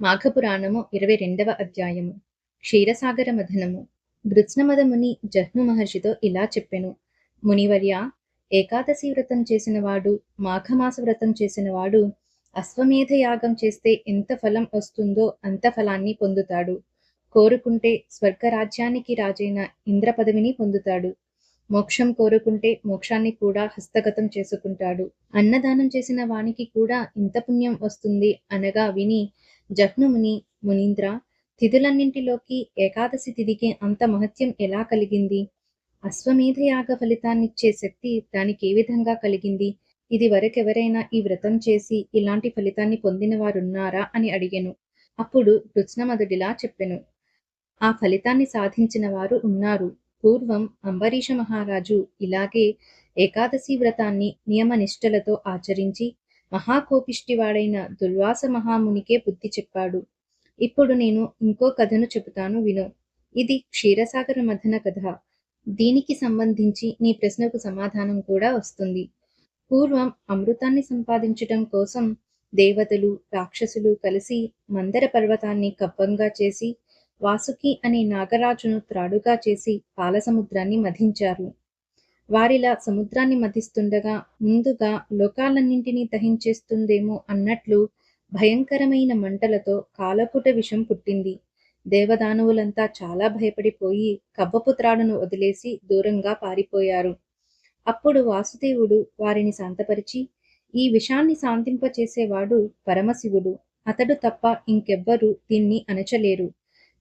మాఘపురాణము ఇరవై రెండవ అధ్యాయము. క్షీరసాగర మథనము గృత్స్నమద ముని జహ్ను మహర్షితో ఇలా చెప్పెను. మునివర్య ఏకాదశి వ్రతం చేసినవాడు మాఘమాస వ్రతం చేసినవాడు అశ్వమేధ యాగం చేస్తే ఎంత ఫలం వస్తుందో అంత ఫలాన్ని పొందుతాడు. కోరుకుంటే స్వర్గరాజ్యానికి రాజైన ఇంద్ర పదవిని పొందుతాడు. మోక్షం కోరుకుంటే మోక్షాన్ని కూడా హస్తగతం చేసుకుంటాడు. అన్నదానం చేసిన వానికి కూడా ఇంత పుణ్యం వస్తుంది అనగా విని జహ్నుముని మునీంద్ర తిథులన్నింటిలోకి ఏకాదశి తిథికి అంత మహత్యం ఎలా కలిగింది? అశ్వమేధ యాగ ఫలితాన్నిచ్చే శక్తి దానికి ఏ విధంగా కలిగింది? ఇది వరకెవరైనా ఈ వ్రతం చేసి ఇలాంటి ఫలితాన్ని పొందిన వారున్నారా అని అడిగాను. అప్పుడు కృష్ణమదుడిలా చెప్పెను. ఆ ఫలితాన్ని సాధించిన వారు ఉన్నారు. పూర్వం అంబరీష మహారాజు ఇలాగే ఏకాదశి వ్రతాన్ని నియమనిష్టలతో ఆచరించి మహాకోపిష్టివాడైన దుర్వాస మహామునికే బుద్ధి చెప్పాడు. ఇప్పుడు నేను ఇంకో కథను చెబుతాను విను. ఇది క్షీరసాగర మథన కథ. దీనికి సంబంధించి నీ ప్రశ్నకు సమాధానం కూడా వస్తుంది. పూర్వం అమృతాన్ని సంపాదించటం కోసం దేవతలు రాక్షసులు కలిసి మందర పర్వతాన్ని కవ్వంగా చేసి వాసుకి అనే నాగరాజును త్రాడుగా చేసి పాలసముద్రాన్ని మధించారు. వారిలా సముద్రాన్ని మధిస్తుండగా ముందుగా లోకాలన్నింటినీ దహించేస్తుందేమో అన్నట్లు భయంకరమైన మంటలతో కాలపుట విషం పుట్టింది. దేవదానవులంతా చాలా భయపడిపోయి కవ్వపు త్రాడును వదిలేసి దూరంగా పారిపోయారు. అప్పుడు వాసుదేవుడు వారిని శాంతపరిచి ఈ విషాన్ని శాంతింపచేసేవాడు పరమశివుడు. అతడు తప్ప ఇంకెవ్వరూ దీన్ని అణచలేరు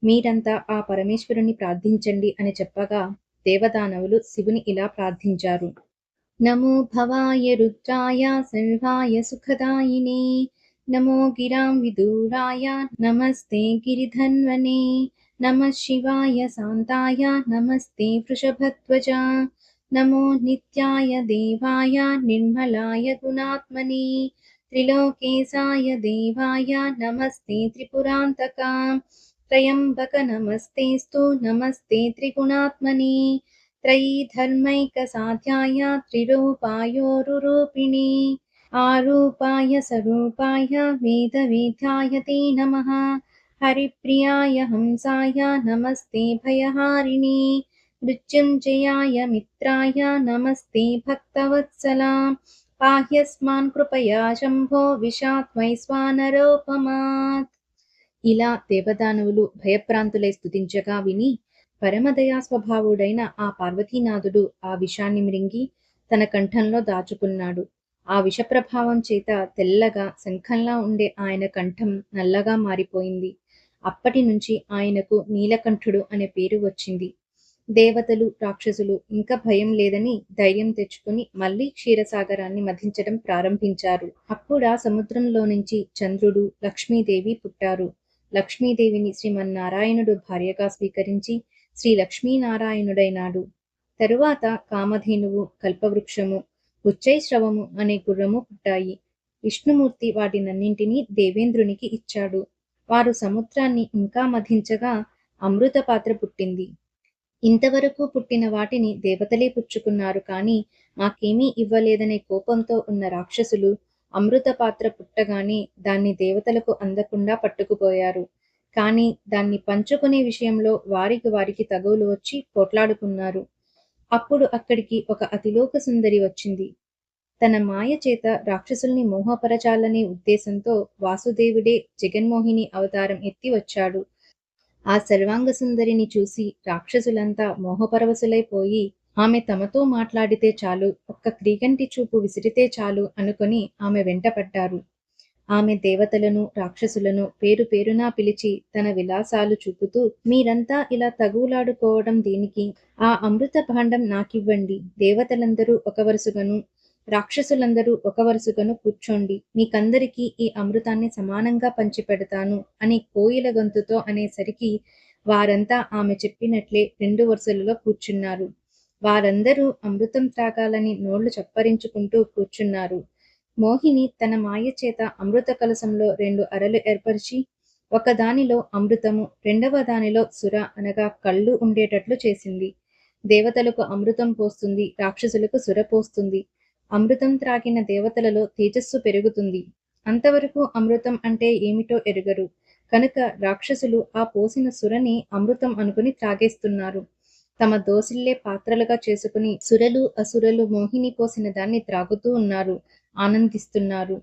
మీరంతా ఆ పరమేశ్వరుని ప్రార్థించండి అని చెప్పగా దేవదానవులు శివుని ఇలా ప్రార్థించారు. నమో భవాయ రుద్రాయ సర్వాయ సుఖదాయినే నమో గిరాం విదూరాయ నమస్తే గిరిధన్వనే నమ శివాయ శాంతాయ నమస్తే వృషభధ్వజ నమో నిత్యాయ దేవాయ నిర్మలాయ గుణాత్మనే త్రిలోకేశాయ దేవాయ నమస్తే త్రిపురాంతకా త్రయంబక నమస్తేస్తు నమస్తే త్రిగుణాత్మనే త్రయీ ధర్మైక సాధ్యాయ త్రిరూపాయోరురూపిణి ఆరూపాయ సరూపాయ వేద వేద్యాయ తే నమః హరిప్రియాయ హంసాయ నమస్తే భయహారిణి మృత్యుంజయాయ మిత్రాయ నమస్తే భక్తవత్సలా పాహ్యస్మాన్ కృపయా శంభో విషాత్మైస్వానరోపమాత్ ఇలా దేవదానవులు భయప్రాంతులై స్థుతించగా విని పరమదయాస్వభావుడైన ఆ పార్వతీనాథుడు ఆ విషాన్ని మృంగి తన కంఠంలో దాచుకున్నాడు. ఆ విషప్రభావం చేత తెల్లగా శంఖంలా ఉండే ఆయన కంఠం నల్లగా మారిపోయింది. అప్పటి నుంచి ఆయనకు నీలకంఠుడు అనే పేరు వచ్చింది. దేవతలు రాక్షసులు ఇంకా భయం లేదని ధైర్యం తెచ్చుకుని మళ్ళీ క్షీరసాగరాన్ని మధించడం ప్రారంభించారు. అప్పుడా సముద్రంలో నుంచి చంద్రుడు లక్ష్మీదేవి పుట్టారు. లక్ష్మీదేవిని శ్రీమన్నారాయణుడు భార్యగా స్వీకరించి శ్రీ లక్ష్మీనారాయణుడైనాడు తరువాత కామధేనువు కల్పవృక్షము ఉచ్చైశ్రవము అనే గుర్రము పుట్టాయి. విష్ణుమూర్తి వాటినన్నింటినీ దేవేంద్రునికి ఇచ్చాడు. వారు సముద్రాన్ని ఇంకా మధించగా అమృత పాత్ర పుట్టింది. ఇంతవరకు పుట్టిన వాటిని దేవతలే పుచ్చుకున్నారు కానీ మాకేమీ ఇవ్వలేదనే కోపంతో ఉన్న రాక్షసులు అమృత పాత్ర పుట్టగానే దాన్ని దేవతలకు అందకుండా పట్టుకుపోయారు. కానీ దాన్ని పంచుకునే విషయంలో వారికి వారికి తగువులు వచ్చి పోట్లాడుకున్నారు. అప్పుడు అక్కడికి ఒక అతిలోక సుందరి వచ్చింది. తన మాయ చేత రాక్షసుల్ని మోహపరచాలనే ఉద్దేశంతో వాసుదేవుడే జగన్మోహిని అవతారం ఎత్తి వచ్చాడు. ఆ సర్వాంగ సుందరిని చూసి రాక్షసులంతా మోహపరవశులైపోయి ఆమె తమతో మాట్లాడితే చాలు ఒక్క క్రీగంటి చూపు విసిరితే చాలు అనుకొని ఆమె వెంటపడ్డారు ఆమె దేవతలను రాక్షసులను పేరు పేరునా పిలిచి తన విలాసాలు చూపుతూ మీరంతా ఇలా తగువులాడుకోవడం దేనికి? ఆ అమృత భాండం నాకివ్వండి. దేవతలందరూ ఒక వరుసగను రాక్షసులందరూ ఒక వరుసగను కూర్చోండి. మీకందరికీ ఈ అమృతాన్ని సమానంగా పంచిపెడతాను అని కోయిల గొంతుతో అనేసరికి వారంతా ఆమె చెప్పినట్లే రెండు వరుసలలో కూర్చున్నారు. వారందరూ అమృతం త్రాగాలని నోళ్ళు చప్పరించుకుంటూ కూర్చున్నారు. మోహిని తన మాయ చేత అమృత కలశంలో రెండు అరలు ఏర్పరిచి ఒకదానిలో అమృతము రెండవ దానిలో సుర అనగా కళ్ళు ఉండేటట్లు చేసింది. దేవతలకు అమృతం పోస్తుంది రాక్షసులకు సుర పోస్తుంది. అమృతం త్రాగిన దేవతలలో తేజస్సు పెరుగుతుంది. అంతవరకు అమృతం అంటే ఏమిటో ఎరుగరు. కనుక రాక్షసులు ఆ పోసిన సురని అమృతం అనుకుని త్రాగేస్తున్నారు. తమ దోసిల్లే పాత్రలుగా చేసుకుని సురలు అసురలు మోహిని పోసిన దాన్ని త్రాగుతూ ఉన్నారు ఆనందిస్తున్నారు.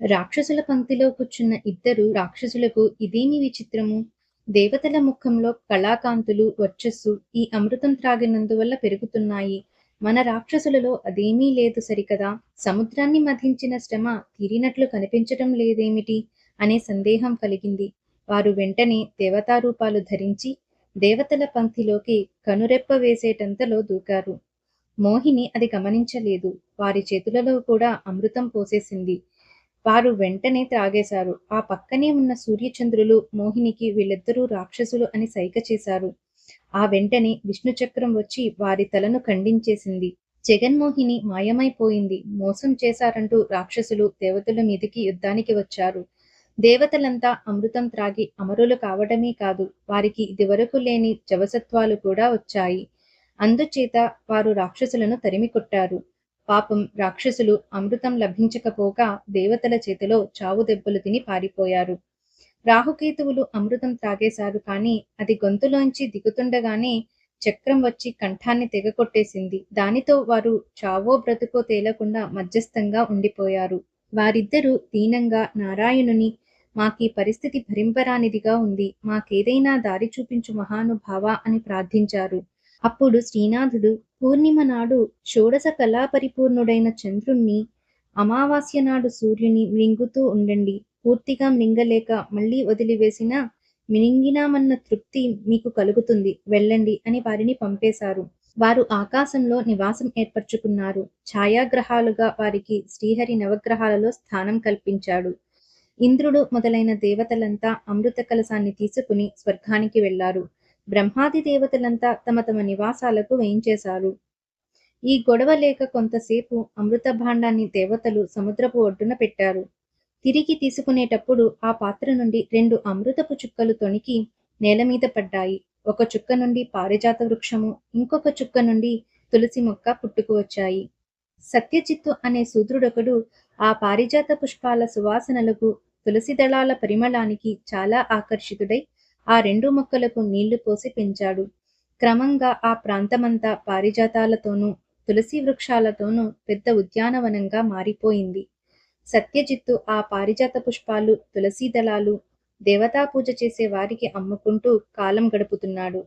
రాక్షసుల పంక్తిలో కూర్చున్న ఇద్దరు రాక్షసులకు ఇదేమి విచిత్రము? దేవతల ముఖంలో కళాకాంతులు వర్చస్సు ఈ అమృతం త్రాగినందువల్ల పెరుగుతున్నాయి. మన రాక్షసులలో అదేమీ లేదు సరికదా? సముద్రాన్ని మధించిన శ్రమ తీరినట్లు కనిపించటం లేదేమిటి? అనే సందేహం కలిగింది. వారు వెంటనే దేవతారూపాలు ధరించి దేవతల పంక్తిలోకి కనురెప్ప వేసేటంతలో దూకారు. మోహిని అది గమనించలేదు. వారి చేతులలో కూడా అమృతం పోసేసింది. వారు వెంటనే త్రాగేశారు. ఆ పక్కనే ఉన్న సూర్యచంద్రులు మోహినికి వీళ్ళిద్దరూ రాక్షసులు అని సైక చేశారు. ఆ వెంటనే విష్ణు చక్రం వచ్చి వారి తలను ఖండించేసింది. జగన్మోహిని మాయమైపోయింది. మోసం చేశారంటూ రాక్షసులు దేవతల మీదకి యుద్ధానికి వచ్చారు. దేవతలంతా అమృతం త్రాగి అమరులు కావడమే కాదు వారికి ఇదివరకు లేని జవసత్వాలు కూడా వచ్చాయి. అందుచేత వారు రాక్షసులను తరిమి కొట్టారు. పాపం రాక్షసులు అమృతం లభించకపోగా దేవతల చేతిలో చావు దెబ్బలు తిని పారిపోయారు. రాహుకేతువులు అమృతం త్రాగేశారు కానీ అది గొంతులోంచి దిగుతుండగానే చక్రం వచ్చి కంఠాన్ని తెగకొట్టేసింది. దానితో వారు చావో బ్రతుకో తేలకుండా మధ్యస్థంగా ఉండిపోయారు. వారిద్దరూ దీనంగా నారాయణుని మాకీ పరిస్థితి భరింపరానిదిగా ఉంది. మాకేదైనా దారి చూపించు మహానుభావ అని ప్రార్థించారు. అప్పుడు శ్రీనాథుడు పూర్ణిమ నాడు షోడశ కళా పరిపూర్ణుడైన చంద్రుణ్ణి అమావాస్య నాడు సూర్యుని మింగుతూ ఉండండి. పూర్తిగా మింగలేక మళ్ళీ వదిలివేసిన మినింగినామన్న తృప్తి మీకు కలుగుతుంది. వెళ్ళండి అని వారిని పంపేశారు. వారు ఆకాశంలో నివాసం ఏర్పరచుకున్నారు. ఛాయాగ్రహాలుగా వారికి శ్రీహరి నవగ్రహాలలో స్థానం కల్పించాడు. ఇంద్రుడు మొదలైన దేవతలంతా అమృత కలశాన్ని తీసుకుని స్వర్గానికి వెళ్ళారు బ్రహ్మాది దేవతలంతా తమ తమ నివాసాలకు వేయించేశారు. ఈ గొడవ లేక కొంతసేపు అమృత భాండాన్ని దేవతలు సముద్రపు ఒడ్డున పెట్టారు. తిరిగి తీసుకునేటప్పుడు ఆ పాత్ర నుండి రెండు అమృతపు చుక్కలు తొణికి నేల మీద పడ్డాయి. ఒక చుక్క నుండి పారిజాత వృక్షము ఇంకొక చుక్క నుండి తులసి మొక్క పుట్టుకు వచ్చాయి. సత్యజిత్తు అనే శూద్రుడొకడు ఆ పారిజాత పుష్పాల సువాసనలకు తులసి దళాల పరిమళానికి చాలా ఆకర్షితుడై ఆ రెండు మొక్కలకు నీళ్ళు పోసి పెంచాడు. క్రమంగా ఆ ప్రాంతమంతా పారిజాతాలతోనూ తులసి వృక్షాలతోనూ పెద్ద ఉద్యానవనంగా మారిపోయింది. సత్యజిత్తు ఆ పారిజాత పుష్పాలు తులసి దళాలు దేవతా పూజ చేసే వారికి అమ్ముకుంటూ కాలం గడుపుతున్నాడు.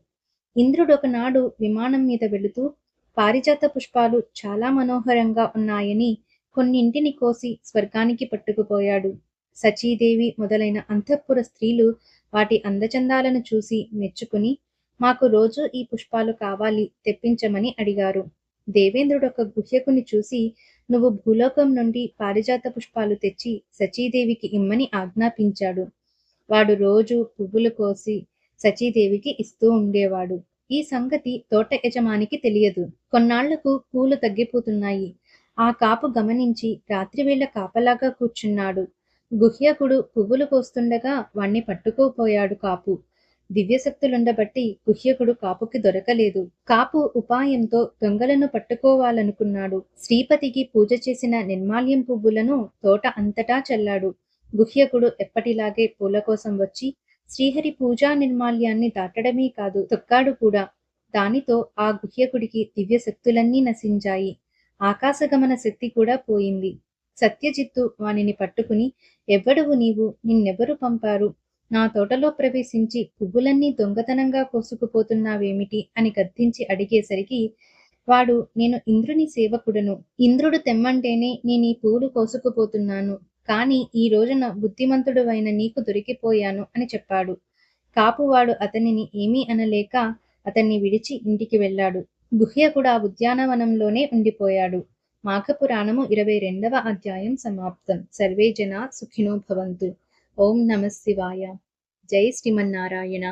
ఇంద్రుడు ఒకనాడు విమానం మీద వెళుతూ పారిజాత పుష్పాలు చాలా మనోహరంగా ఉన్నాయని కొన్నింటిని కోసి స్వర్గానికి పట్టుకుపోయాడు. సచీదేవి మొదలైన అంతఃపుర స్త్రీలు వాటి అందచందాలను చూసి మెచ్చుకుని మాకు రోజు ఈ పుష్పాలు కావాలి తెప్పించమని అడిగారు. దేవేంద్రుడు ఒక గుహ్యకుని చూసి నువ్వు భూలోకం నుండి పారిజాత పుష్పాలు తెచ్చి సచీదేవికి ఇమ్మని ఆజ్ఞాపించాడు. వాడు రోజు పువ్వులు కోసి సచీదేవికి ఇస్తూ ఉండేవాడు. ఈ సంగతి తోట యజమానికి తెలియదు. కొన్నాళ్ళకు పూలు తగ్గిపోతున్నాయి. ఆ కాపు గమనించి రాత్రివేళ కాపలాగా కూర్చున్నాడు. గుహ్యకుడు పువ్వులు కోస్తుండగా వాణ్ణి పట్టుకోపోయాడు కాపు. దివ్యశక్తులుండబట్టి గుహ్యకుడు కాపుకి దొరకలేదు. కాపు ఉపాయంతో దొంగలను పట్టుకోవాలనుకున్నాడు. శ్రీపతికి పూజ చేసిన నిర్మాల్యం పువ్వులను తోట అంతటా చల్లాడు. గుహ్యకుడు ఎప్పటిలాగే పూల కోసం వచ్చి శ్రీహరి పూజా నిర్మాల్యాన్ని దాటడమే కాదు తొక్కాడు కూడా. దానితో ఆ గుహ్యకుడికి దివ్య శక్తులన్నీ నశించాయి. ఆకాశగమన శక్తి కూడా పోయింది. సత్యజిత్తు వానిని పట్టుకుని ఎవ్వడువు నీవు? నిన్నెవరు పంపారు? నా తోటలో ప్రవేశించి పువ్వులన్నీ దొంగతనంగా కోసుకుపోతున్నావేమిటి? అని గద్దించి అడిగేసరికి వాడు నేను ఇంద్రుని సేవకుడను. ఇంద్రుడు తెమ్మంటేనే నేను ఈ పూలు కోసుకుపోతున్నాను. కాని ఈ రోజున బుద్ధిమంతుడు అయిన నీకు దొరికిపోయాను అని చెప్పాడు. కాపువాడు అతనిని ఏమీ అనలేక అతన్ని విడిచి ఇంటికి వెళ్ళాడు. గుహ్య కూడా ఉద్యానవనంలోనే ఉండిపోయాడు. మాఘపురాణము ఇరవై రెండవ అధ్యాయం సమాప్తం సర్వే జన సుఖినో భవంతు ఓం నమ శివాయ జై శ్రీమన్నారాయణ